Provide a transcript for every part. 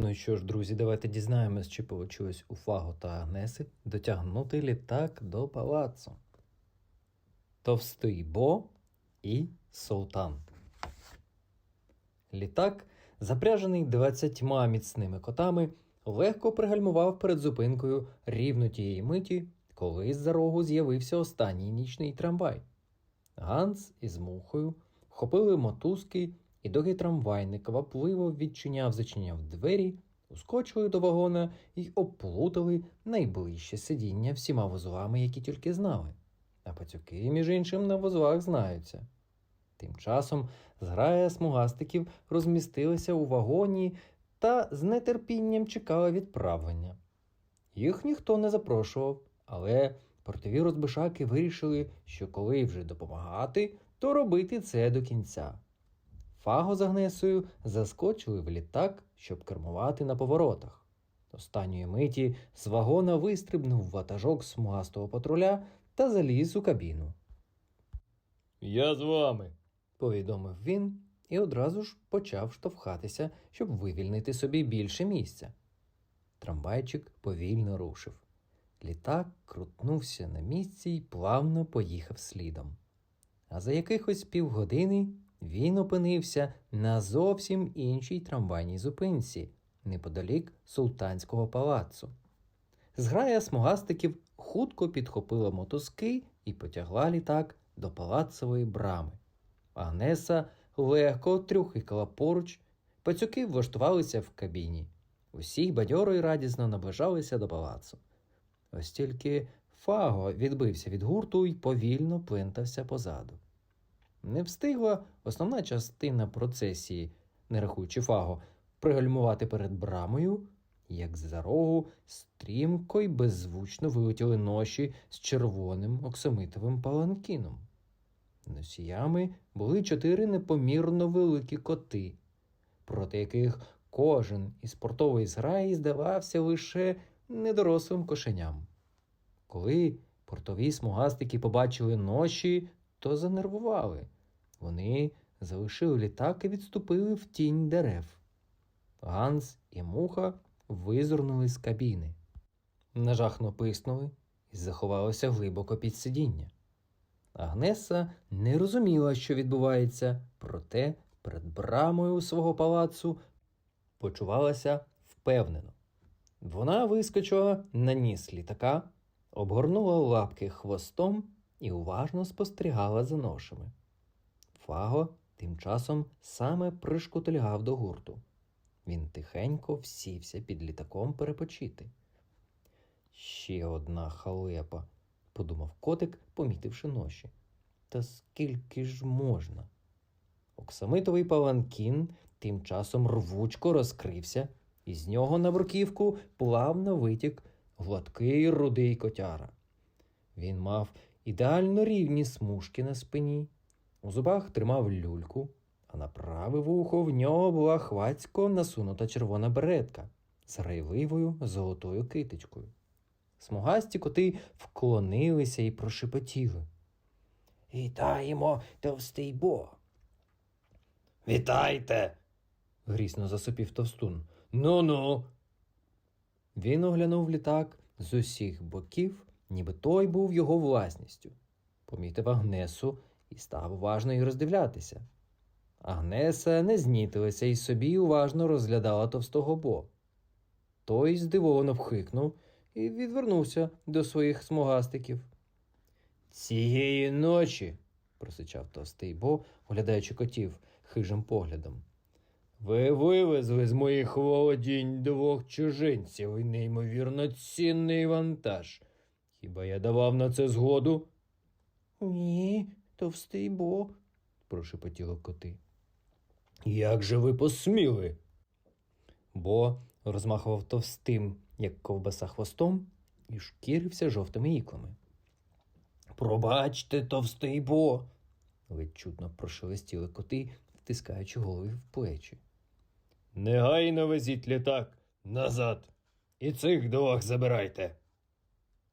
Ну і що ж, друзі, давайте дізнаємось, чи вийшло у Фаго та Агнеси дотягнути літак до палацу. Товстий Бо і Султан. Літак, запряжений двадцятьма міцними котами, легко пригальмував перед зупинкою рівно тієї миті, коли з-за рогу з'явився останній нічний трамвай. Ганс із мухою вхопили мотузки, і доки трамвайник квапливо відчиняв зачиняв двері, ускочили до вагона і оплутали найближче сидіння всіма вузлами, які тільки знали. А пацюки, між іншим, на вузлах знаються. Тим часом зграя смугастиків розмістилася у вагоні та з нетерпінням чекала відправлення. Їх ніхто не запрошував, але портові розбишаки вирішили, що коли вже допомагати, то робити це до кінця. Фаго з Агнесою заскочили в літак, щоб кермувати на поворотах. Останньої миті з вагона вистрибнув ватажок смугастого патруля та заліз у кабіну. Я з вами. Повідомив він і одразу ж почав штовхатися, щоб вивільнити собі більше місця. Трамвайчик повільно рушив. Літак крутнувся на місці і плавно поїхав слідом. А за якихось півгодини він опинився на зовсім іншій трамвайній зупинці, неподалік султанського палацу. Зграя смугастиків хутко підхопила мотузки і потягла літак до палацової брами. Агнеса легко трюхикала поруч, пацюки влаштувалися в кабіні. Усі бадьоро й радісно наближалися до палацу. Ось тільки Фаго відбився від гурту і повільно плентався позаду. Не встигла основна частина процесії, не рахуючи Фаго, пригальмувати перед брамою, як з-за рогу стрімко й беззвучно вилетіли ноші з червоним оксамитовим паланкіном. Носіями були чотири непомірно великі коти, проти яких кожен із портової зграї здавався лише недорослим кошеням. Коли портові смугастики побачили ноші, то занервували. Вони залишили літак і відступили в тінь дерев. Ганс і муха визирнули з кабіни. Нажахно писнули і заховалися глибоко під сидіння. Агнеса не розуміла, що відбувається, проте перед брамою свого палацу почувалася впевнено. Вона вискочила на ніс літака, обгорнула лапки хвостом і уважно спостерігала за ношами. Фаго тим часом саме пришкутильгав до гурту. Він тихенько всівся під літаком перепочити. Ще одна халепа, подумав котик, помітивши ноші. Та скільки ж можна? Оксамитовий паланкін тим часом рвучко розкрився, і з нього на бруківку плавно витік гладкий рудий котяра. Він мав ідеально рівні смужки на спині, у зубах тримав люльку, а на праве вухо в нього була хвацько насунута червона беретка з грайливою золотою китичкою. Смугасті коти вклонилися і прошепотіли. Вітаємо, товстий бо. Вітайте. грісно засопів товстун. Ну ну. Він оглянув літак з усіх боків, ніби той був його власністю. Помітив Агнесу і став уважно її роздивлятися. Агнеса не знітилася і собі уважно розглядала товстого бо. Той здивовано вхикнув і відвернувся до своїх смугастиків. Цієї ночі. просичав товстий бо, оглядаючи котів хижим поглядом. Ви вивезли з моїх володінь двох чужинців і неймовірно цінний вантаж. Хіба я давав на це згоду? Ні, товстий бо, прошепотіли коти. Як же ви посміли? Бо розмахував товстим, як ковбаса хвостом, і шкірився жовтими іклами. Пробачте, товстий бо. Ледь чутно прошелестіли коти, втискаючи голови в плечі. Негайно везіть літак назад. І цих двох забирайте.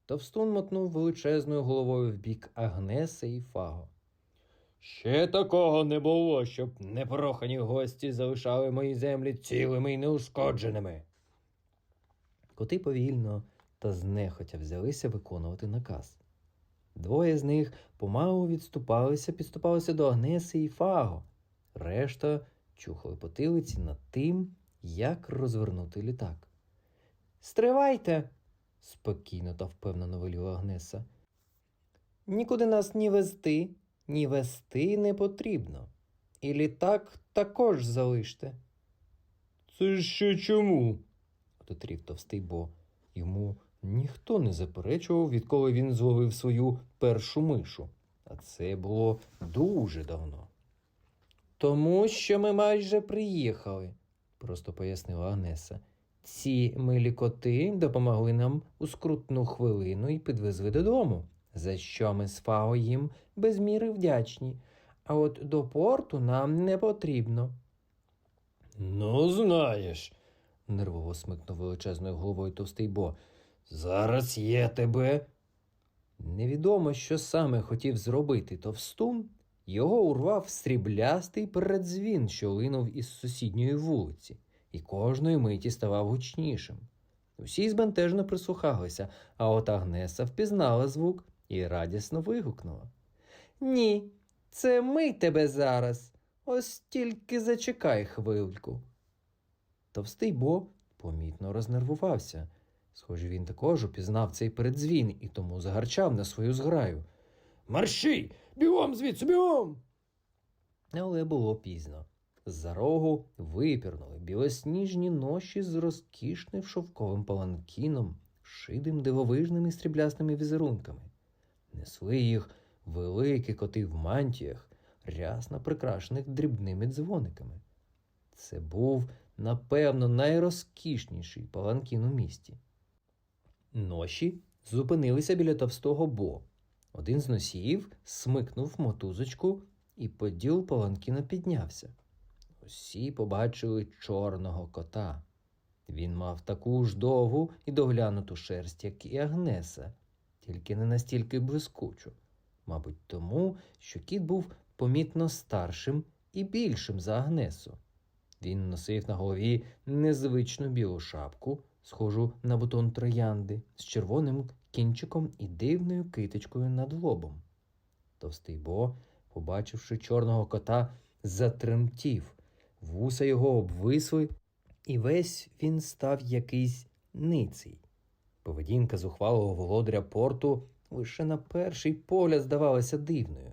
Товстун мотнув величезною головою в бік Агнеси і Фаго. Ще такого не було, щоб непрохані гості залишали мої землі цілими й неушкодженими. Коти повільно та знехотя взялися виконувати наказ. Двоє з них помалу відступалися, підступалися до Агнеси і Фаго. Решта чухали потилиці над тим, як розвернути літак. Стривайте, спокійно та впевнено веліла Агнеса. Нікуди нас ні везти, ні вести не потрібно. І літак також залиште. Це ще чому? Дотрів товстий Бо. Йому ніхто не заперечував, відколи він зловив свою першу мишу. А це було дуже давно. Тому що ми майже приїхали, просто пояснила Агнеса. Ці милі коти допомогли нам у скрутну хвилину і підвезли додому, за що ми з Фао їм без міри вдячні. А от до порту нам не потрібно. Ну, знаєш, нервово смикнув величезною головою товстий Бо. зараз я тебе. Невідомо, що саме хотів зробити товстун, його урвав сріблястий передзвін, що линув із сусідньої вулиці, і кожної миті ставав гучнішим. Усі збентежно прислухалися, а от Агнеса впізнала звук і радісно вигукнула. Ні, це ми тебе зараз. Ось тільки зачекай хвильку. Товстий Бо помітно рознервувався. Схоже, він також упізнав цей передзвін і тому загарчав на свою зграю. Марші! Бігом звідси, бігом! Але було пізно. З-за рогу випірнули білосніжні ноші з розкішним шовковим паланкіном, шитим дивовижними стріблясними візерунками. Несли їх великі коти в мантіях, рясно прикрашених дрібними дзвониками. Це був, напевно, найрозкішніший паланкін у місті. Ноші зупинилися біля товстого бо. Один з носіїв смикнув мотузочку, і поділ паланкіна піднявся. Усі побачили чорного кота. Він мав таку ж довгу і доглянуту шерсть, як і Агнеса, тільки не настільки блискучу. Мабуть, тому, що кіт був помітно старшим і більшим за Агнесу. Він носив на голові незвичну білу шапку, схожу на бутон троянди, з червоним кінчиком і дивною китичкою над лобом. Товстий Бо, побачивши чорного кота, затремтів, вуса його обвисли, і весь він став якийсь ниций. Поведінка зухвалого володаря порту лише на перший погляд здавалася дивною.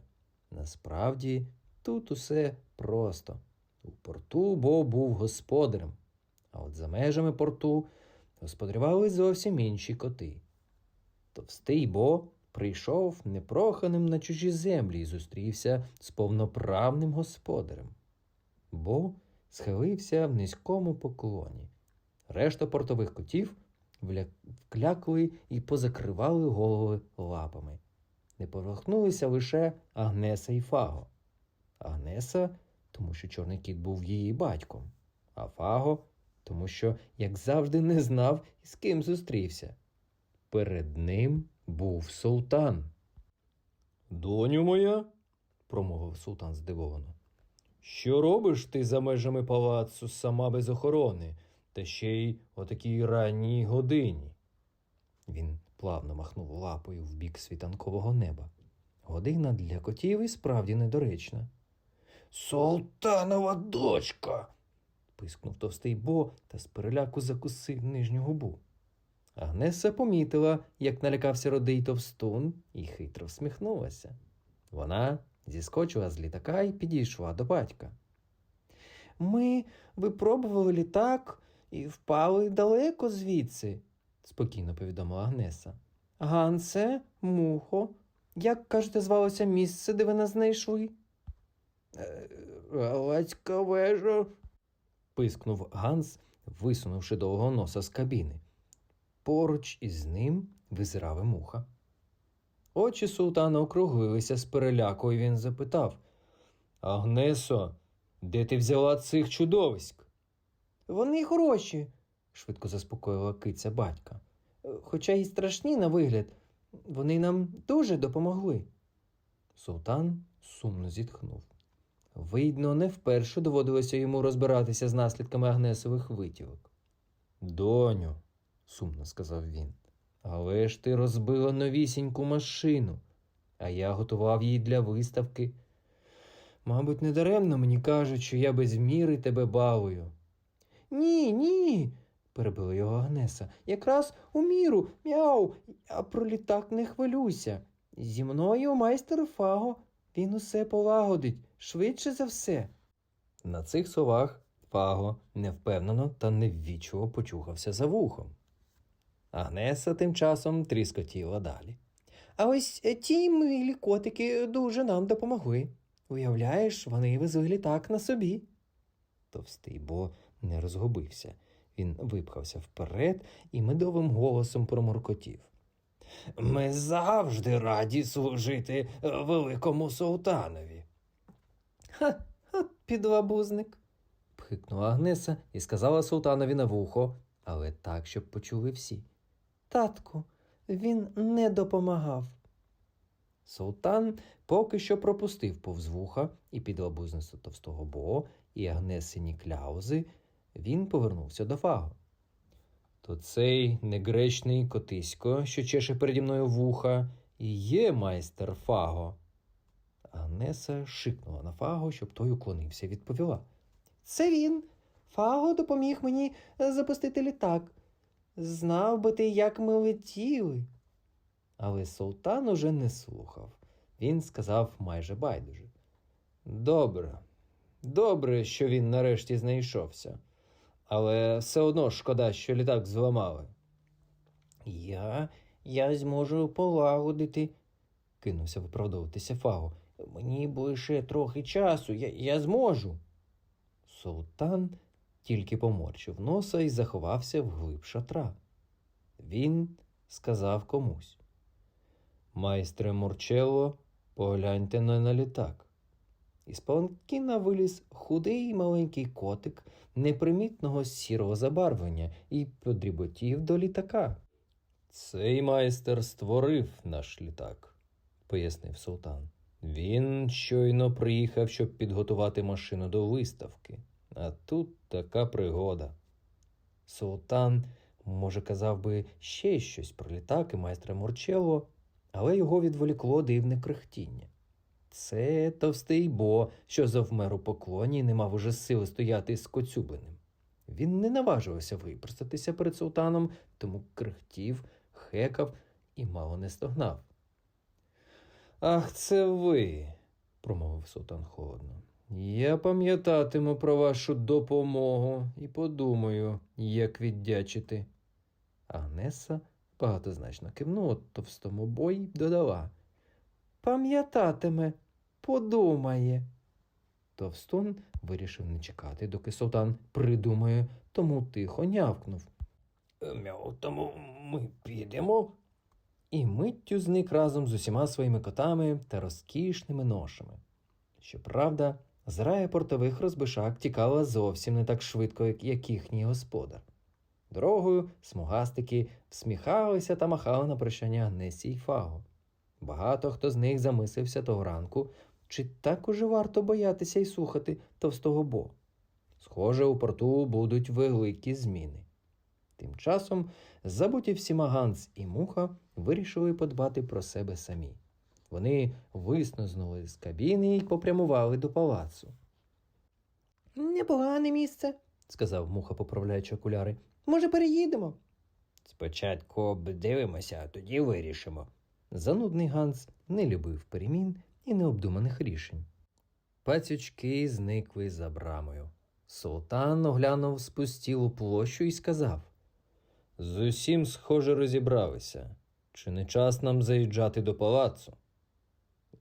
Насправді, тут усе просто. У порту Бо був господарем, а от за межами порту господарювали зовсім інші коти. Товстий Бо прийшов непроханим на чужі землі і зустрівся з повноправним господарем. Бо схилився в низькому поклоні. Решта портових котів вклякли і позакривали голови лапами. Не поверхнулися лише Агнеса і Фаго. Агнеса, тому що чорний кіт був її батьком, а Фаго, тому що, як завжди, не знав, з ким зустрівся. Перед ним був султан. Доню моя, промовив султан здивовано. що робиш ти за межами палацу сама без охорони, та ще й о такій ранній годині? Він плавно махнув лапою в бік світанкового неба. Година для котів і справді недоречна. Султанова дочка. пискнув товстий Бо та з переляку закусив нижню губу. Агнеса помітила, як налякався родий товстун, і хитро всміхнулася. Вона зіскочила з літака і підійшла до батька. Ми випробували літак і впали далеко звідси, спокійно повідомила Агнеса. Гансе, мухо, як кажете, звалося місце, де ви нас знайшли? Галацька вежа. пискнув Ганс, висунувши довго носа з кабіни. Поруч із ним визирав муха. Очі султана округлилися з переляку, і він запитав Агнесо, де ти взяла цих чудовиськ? Вони хороші, швидко заспокоїла киця батька. «Е, Хоча й страшні на вигляд, вони нам дуже допомогли. Султан сумно зітхнув. Видно, не вперше доводилося йому розбиратися з наслідками Агнесових витівок. Доню, сумно сказав він, але ж ти розбила новісіньку машину, а я готував її для виставки. Мабуть, недаремно мені кажуть, що я без міри тебе балую. Ні, ні, перебила його Агнеса. Якраз у міру, мяу, а про літак не хвилюйся. Зі мною майстер Фаго, він усе полагодить, швидше за все. На цих словах Фаго невпевнено та неввічливо почухався за вухом. Агнеса тим часом тріскотіла далі. А ось ті милі котики дуже нам допомогли. Уявляєш, вони везли літак на собі. Товстий бо не розгубився. Він випхався вперед і медовим голосом проморкотів. Ми завжди раді служити е, великому султанові. Ха, ха, підлабузник. пхикнула Агнеса і сказала султанові на вухо, але так, щоб почули всі. Татку, він не допомагав. Султан поки що пропустив повз вуха і підлабузництво товстого бо, і Агнесині кляузи, він повернувся до фаго. То цей негречний котисько, що чеше переді мною вуха, і є майстер Фаго. Агнеса шикнула на Фаго, щоб той уклонився, відповіла. Це він. Фаго допоміг мені запустити літак. Знав би ти, як ми летіли. Але султан уже не слухав. Він сказав майже байдуже. Добре, добре, що він нарешті знайшовся. Але все одно шкода, що літак зламали. Я я зможу полагодити, кинувся виправдовуватися Фаго. Мені лише трохи часу, я, я зможу. Султан тільки поморчив носа і заховався вглиб шатра. Він сказав комусь. Майстре Мурчелло, погляньте на, на літак. Із паланкіна виліз худий маленький котик непримітного сірого забарвлення і подріботів до літака. Цей майстер створив наш літак, пояснив султан. Він щойно приїхав, щоб підготувати машину до виставки, а тут така пригода. Султан, може, казав би ще щось про літак і майстра Мурчелло, але його відволікло дивне крехтіння. Це товстий бо, що завмер у поклоні і не мав уже сили стояти з коцюбленим. Він не наважувався випростатися перед султаном, тому крехтів, хекав і мало не стогнав. Ах, це ви, промовив султан холодно. Я пам'ятатиму про вашу допомогу і подумаю, як віддячити. Агнеса багатозначно кивнула товстому бой і додала. Пам'ятатиме, подумає. Товстун вирішив не чекати, доки султан придумає, тому тихо нявкнув. Мяу, тому ми підемо. І миттю зник разом з усіма своїми котами та розкішними ношами. Щоправда, зрая портових розбишак тікала зовсім не так швидко, як- їхній господар. Дорогою смугастики всміхалися та махали на прощання Агнесі й Фаго. Багато хто з них замислився того ранку, чи так уже варто боятися й слухати товстого бо. Схоже, у порту будуть великі зміни. Тим часом забуті всіма Ганс і Муха вирішили подбати про себе самі. Вони виснузнули з кабіни і попрямували до палацу. Непогане місце, сказав муха, поправляючи окуляри. Може, переїдемо? Спочатку обдивимося, а тоді вирішимо. Занудний Ганс не любив перемін і необдуманих рішень. Пацючки зникли за брамою. Султан оглянув спустілу площу і сказав: З усім, схоже, розібралися. Чи не час нам заїжджати до палацу?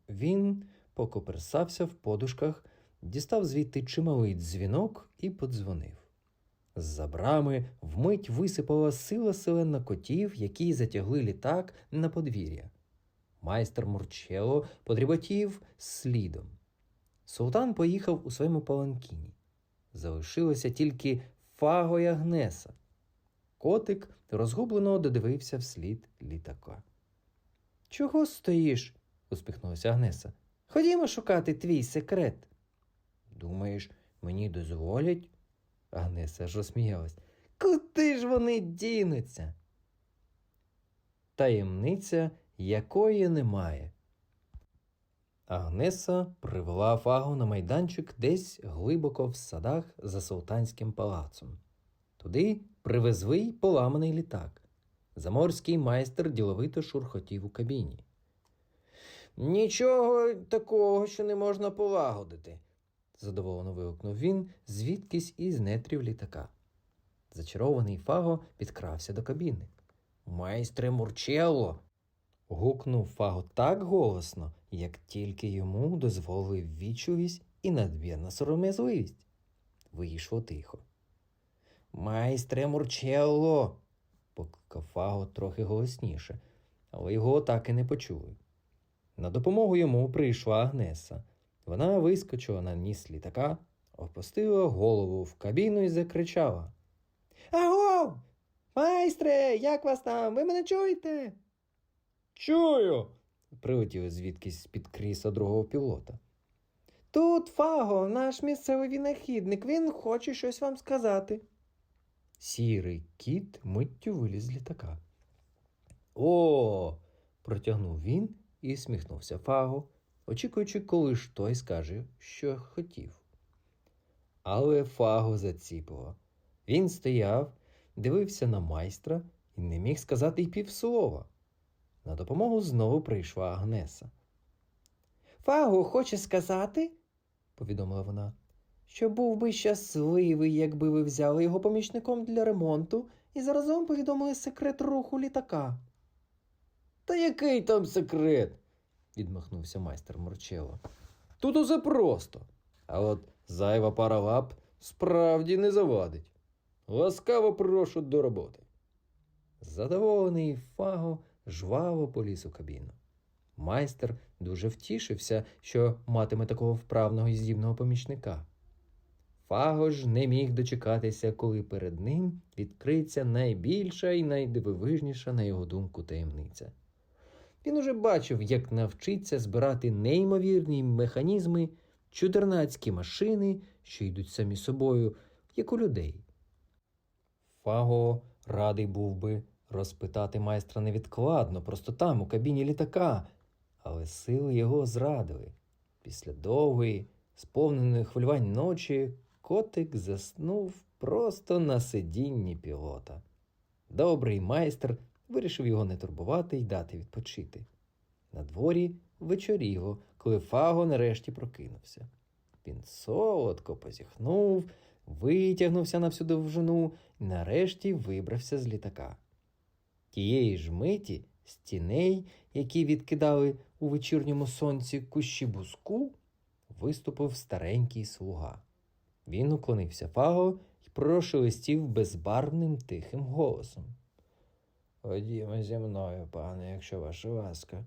Він покоперсався в подушках, дістав звідти чималий дзвінок і подзвонив. З-за брами вмить висипала сила селена котів, які затягли літак на подвір'я. Майстер Мурчело подріботів слідом. Султан поїхав у своєму паланкіні. Залишилося тільки Фаго й Агнеса. Котик розгублено додивився вслід літака. Чого стоїш? усміхнулася Агнеса. Ходімо шукати твій секрет. Думаєш, мені дозволять? Агнеса ж розсміялась. Куди ж вони дінуться? Таємниця, якої немає. Агнеса привела Фагу на майданчик десь глибоко в садах за султанським палацом. Туди привезли й поламаний літак. Заморський майстер діловито шурхотів у кабіні. Нічого такого, що не можна полагодити, задоволено вигукнув він звідкись із нетрів літака. Зачарований Фаго підкрався до кабіни. Майстре Мурчелло. Гукнув Фаго так голосно, як тільки йому дозволив відчувість і надмірна сором'язливість. Вийшло тихо. Майстре Мурчелло. покликав Фаго трохи голосніше, але його так і не почули. На допомогу йому прийшла Агнеса. Вона вискочила на ніс літака, опустила голову в кабіну і закричала. Аго! Майстре, як вас там? Ви мене чуєте? Чую. прилетіли звідкись з-під крісла другого пілота. Тут Фаго, наш місцевий винахідник, він хоче щось вам сказати. Сірий кіт миттю виліз з літака. О. протягнув він і сміхнувся Фаго, очікуючи, коли ж той скаже, що хотів. Але Фаго заціпило. Він стояв, дивився на майстра і не міг сказати й півслова. На допомогу знову прийшла Агнеса. Фаго хоче сказати, повідомила вона, що був би щасливий, якби ви взяли його помічником для ремонту і заразом повідомили секрет руху літака. Та який там секрет? відмахнувся майстер Мурчело. Тут усе просто. А от зайва пара лап справді не завадить. Ласкаво прошу до роботи. Задоволений Фаго жваво поліз у кабіну. Майстер дуже втішився, що матиме такого вправного і здібного помічника. Фаго ж не міг дочекатися, коли перед ним відкриється найбільша і найдивовижніша, на його думку, таємниця. Він уже бачив, як навчиться збирати неймовірні механізми, чудернацькі машини, що йдуть самі собою, як у людей. Фаго радий був би розпитати майстра невідкладно, просто там, у кабіні літака, але сили його зрадили. Після довгої, сповненої хвилювань ночі, котик заснув просто на сидінні пілота. Добрий майстер вирішив його не турбувати й дати відпочити. На дворі вечоріло, коли Фаго нарешті прокинувся. Він солодко позіхнув, витягнувся на всю довжину і нарешті вибрався з літака. Тієї ж миті з тіней, які відкидали у вечірньому сонці кущі буску, виступив старенький слуга. Він уклонився Фаго і прошелестів безбарвним тихим голосом. Ходімо зі мною, пане, якщо ваша ласка.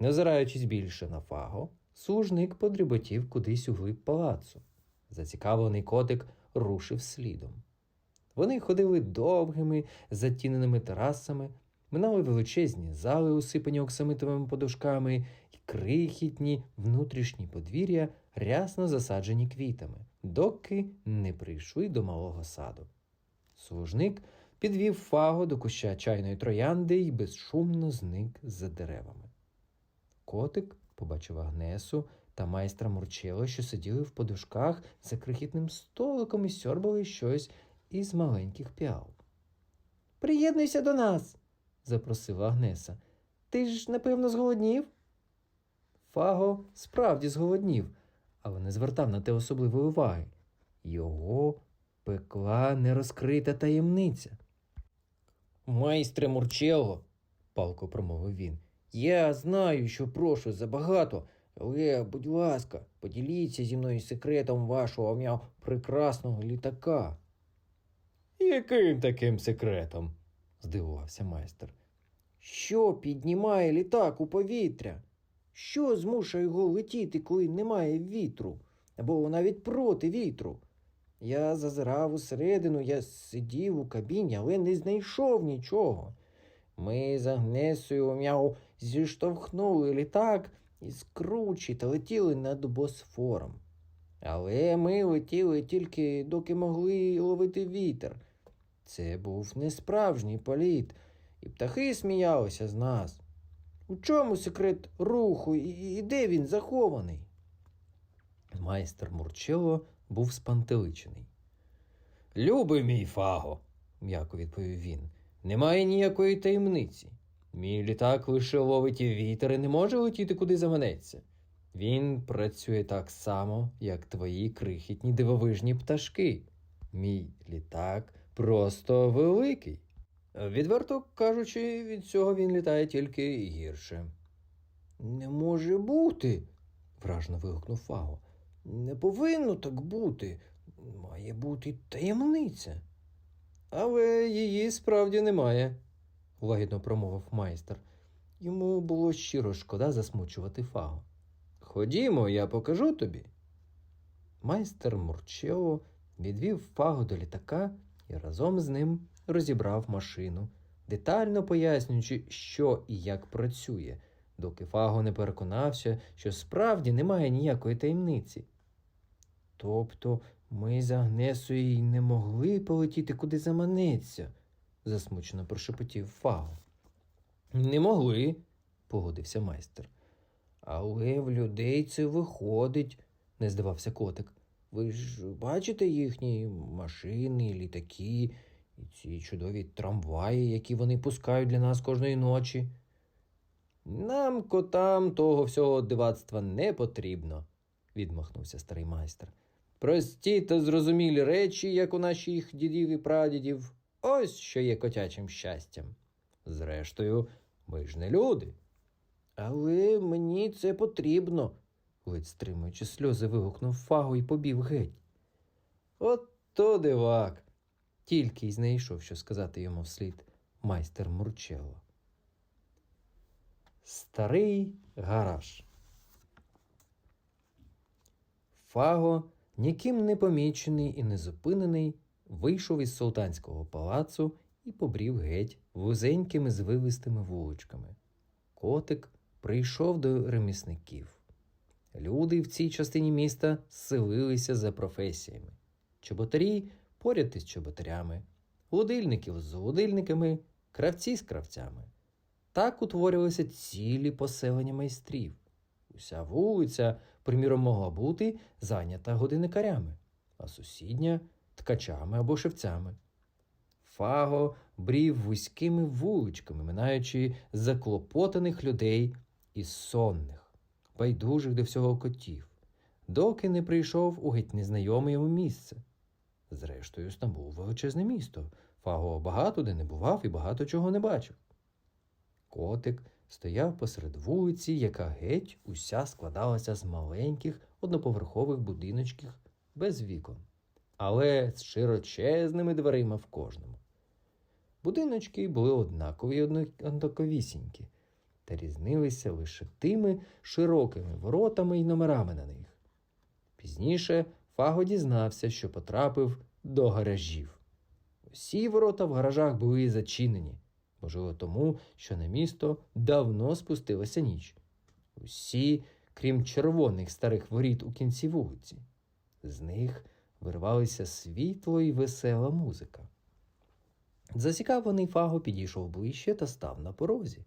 Не озираючись більше на Фаго, служник подріботів кудись у глиб палацу. Зацікавлений котик рушив слідом. Вони ходили довгими, затіненими терасами, минали величезні зали, усипані оксамитовими подушками, і крихітні внутрішні подвір'я, рясно засаджені квітами, доки не прийшли до малого саду. Служник підвів фаго до куща чайної троянди і безшумно зник за деревами. Котик побачив Агнесу та майстра Мурчело, що сиділи в подушках за крихітним столиком і сьорбали щось із маленьких піал. Приєднуйся до нас, запросила Агнеса. Ти ж, напевно, зголоднів? Фаго справді зголоднів, але не звертав на те особливої уваги. Його пекла нерозкрита таємниця. Майстре Мурчело, палко промовив він, я знаю, що прошу забагато, але, будь ласка, поділіться зі мною секретом вашого м'яв прекрасного літака. Яким таким секретом? здивувався майстер. Що піднімає літак у повітря? Що змушує його летіти, коли немає вітру, або навіть проти вітру? Я зазирав усередину, я сидів у кабіні, але не знайшов нічого. Ми з Агнесою м'яу зіштовхнули літак, і скручі та летіли над Босфором. Але ми летіли тільки доки могли ловити вітер. Це був не справжній політ, і птахи сміялися з нас. У чому секрет руху і, і де він захований? Майстер Мурчело був спантеличений. Любий мій Фаго, М'яко відповів він. немає ніякої таємниці. Мій літак лише ловить вітер і не може летіти куди заманеться. Він працює так само, як твої крихітні дивовижні пташки. Мій літак просто великий. Відверто кажучи, від цього він літає тільки гірше. Не може бути, вражно вигукнув Фаго. Не повинно так бути. Має бути таємниця. Але її справді немає, лагідно промовив майстер. Йому було щиро шкода засмучувати Фаго. Ходімо, я покажу тобі. Майстер Мурчео відвів Фаго до літака і разом з ним розібрав машину, детально пояснюючи, що і як працює, доки Фаго не переконався, що справді немає ніякої таємниці. Тобто ми з Агнесою й не могли полетіти куди заманеться, засмучено прошепотів Фаго. Не могли, погодився майстер. Але в людей це виходить, не здавався котик. Ви ж бачите їхні машини, літаки і ці чудові трамваї, які вони пускають для нас кожної ночі. Нам, котам, того всього дивацтва не потрібно, відмахнувся старий майстер. Прості та зрозумілі речі, як у наших дідів і прадідів, ось що є котячим щастям. Зрештою, ми ж не люди. Але мені це потрібно, ледь стримуючи сльози, вигукнув Фаго і побів геть. От то дивак. Тільки й знайшов, що сказати йому вслід майстер Мурчелло. Старий гараж. Фаго, ніким не помічений і не зупинений, вийшов із султанського палацу і побрів геть вузенькими звивистими вуличками. Котик прийшов до ремісників. Люди в цій частині міста селилися за професіями. Чоботарі поряд із чоботарями, лудильників з лудильниками, кравці з кравцями. Так утворювалися цілі поселення майстрів. Уся вулиця, приміром, могла бути зайнята годинникарями, а сусідня ткачами або шевцями. Фаго брів вузькими вуличками, минаючи заклопотаних людей і сонних, байдужих до всього котів, доки не прийшов у геть незнайоме йому місце. Зрештою, Стамбул величезне місто. Фаго багато де не бував і багато чого не бачив. Котик стояв посеред вулиці, яка геть уся складалася з маленьких одноповерхових будиночків без вікон, але з широчезними дверима в кожному. Будиночки були однакові й однаковісінькі, різнилися лише тими широкими воротами й номерами на них. Пізніше Фаго дізнався, що потрапив до гаражів. Усі ворота в гаражах були зачинені, можливо, тому, що на місто давно спустилася ніч. Усі, крім червоних старих воріт у кінці вулиці. З них вирвалися світло і весела музика. Зацікавлений Фаго підійшов ближче та став на порозі.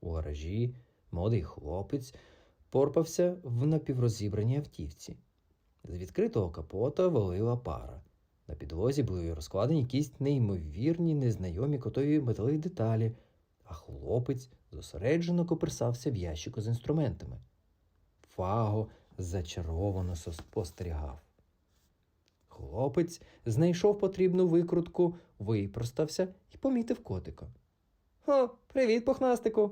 У гаражі молодий хлопець порпався в напіврозібраній автівці. З відкритого капота валила пара. На підлозі були розкладені якісь неймовірні, незнайомі котові металеві деталі, а хлопець зосереджено коперсався в ящику з інструментами. Фаго зачаровано спостерігав. Хлопець знайшов потрібну викрутку, випростався і помітив котика. О, привіт, пухнастику,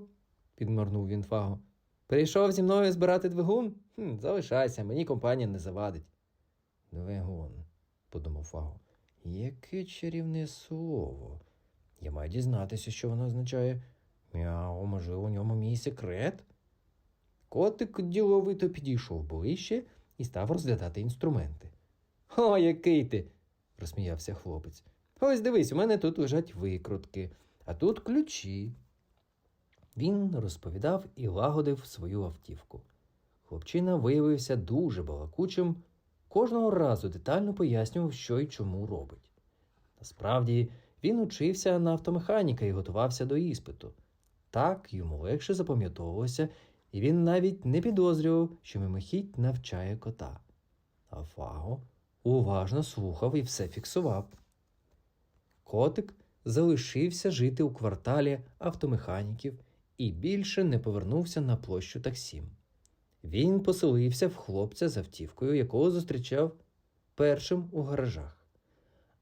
підморнув він Фаго. Прийшов зі мною збирати двигун? Хм, залишайся, мені компанія не завадить. Двигун, подумав Фаго. Яке чарівне слово. Я маю дізнатися, що воно означає. Мяу, може, у ньому мій секрет? Котик діловито підійшов ближче і став розглядати інструменти. О, який ти, розсміявся хлопець. Ось дивись, у мене тут лежать викрутки, а тут ключі. Він розповідав і лагодив свою автівку. Хлопчина виявився дуже балакучим, кожного разу детально пояснював, що й чому робить. Насправді, він учився на автомеханіка і готувався до іспиту. Так йому легше запам'ятовувалося, і він навіть не підозрював, що мимохідь навчає кота. А Фаго уважно слухав і все фіксував. Котик залишився жити у кварталі автомеханіків і більше не повернувся на площу таксім. Він поселився в хлопця з автівкою, якого зустрічав першим у гаражах.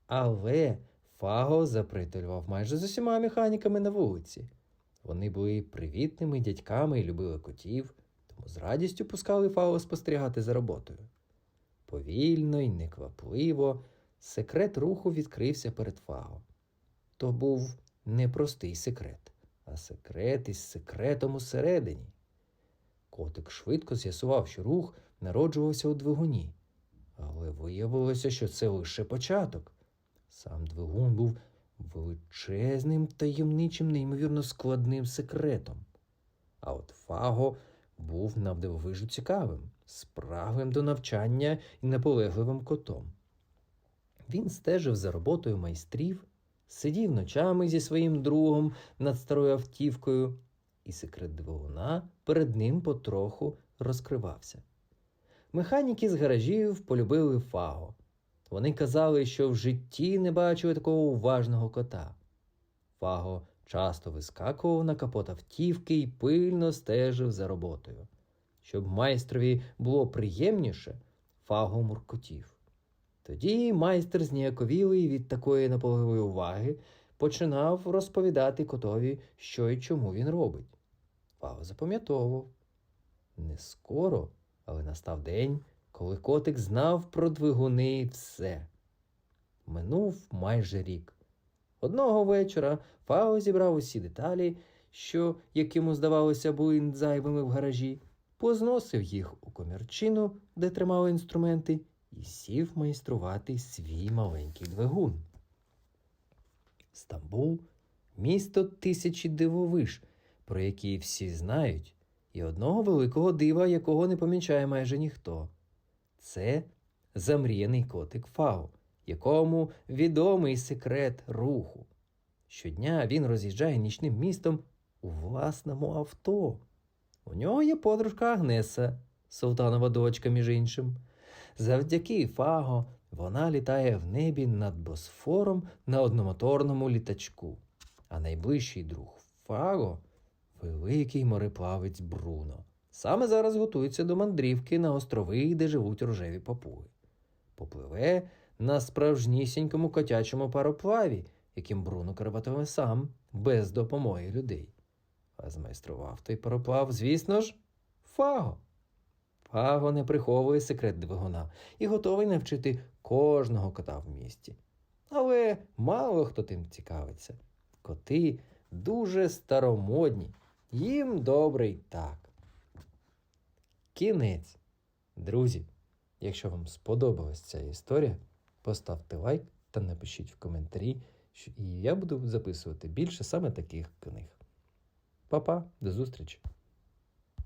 Але Фаго заприятелював майже з усіма механіками на вулиці. Вони були привітними дядьками і любили котів, тому з радістю пускали Фаго спостерігати за роботою. Повільно і неквапливо секрет руху відкрився перед Фаго. То був не простий секрет, а секрет із секретом усередині. Котик швидко з'ясував, що рух народжувався у двигуні, але виявилося, що це лише початок. Сам двигун був величезним таємничим, неймовірно складним секретом. А от Фаго був навдивовижу цікавим, спраглим до навчання і наполегливим котом. Він стежив за роботою майстрів, сидів ночами зі своїм другом над старою автівкою, і секрет двигуна перед ним потроху розкривався. Механіки з гаражів полюбили Фаго. Вони казали, що в житті не бачили такого уважного кота. Фаго часто вискакував на капот автівки і пильно стежив за роботою. Щоб майстрові було приємніше, Фаго муркотів. Тоді майстер, зніяковілий від такої наполегливої уваги, починав розповідати котові, що й чому він робить. Фаго запам'ятовував. Не скоро, але настав день, коли котик знав про двигуни все. Минув майже рік. Одного вечора Фао зібрав усі деталі, що, як йому здавалося, були зайвими в гаражі, позносив їх у комірчину, де тримали інструменти, і сів майструвати свій маленький двигун. Стамбул місто тисячі дивовиж, про які всі знають, і одного великого дива, якого не помічає майже ніхто. Це замріяний котик Фау, якому відомий секрет руху. Щодня він роз'їжджає нічним містом у власному авто. У нього є подружка Агнеса, султанова дочка, між іншим. Завдяки Фаго вона літає в небі над Босфором на одномоторному літачку. А найближчий друг Фаго великий мореплавець Бруно. Саме зараз готується до мандрівки на острови, де живуть рожеві папуги. Попливе на справжнісінькому котячому пароплаві, яким Бруно керуватиме сам, без допомоги людей. А змайстрував той пароплав, звісно ж, Фаго. Фаго не приховує секрет двигуна і готовий навчити кожного кота в місті. Але мало хто тим цікавиться. Коти дуже старомодні, їм добре й так. Кінець. Друзі, якщо вам сподобалась ця історія, поставте лайк та напишіть в коментарі, і я буду записувати більше саме таких книг. Па-па, до зустрічі!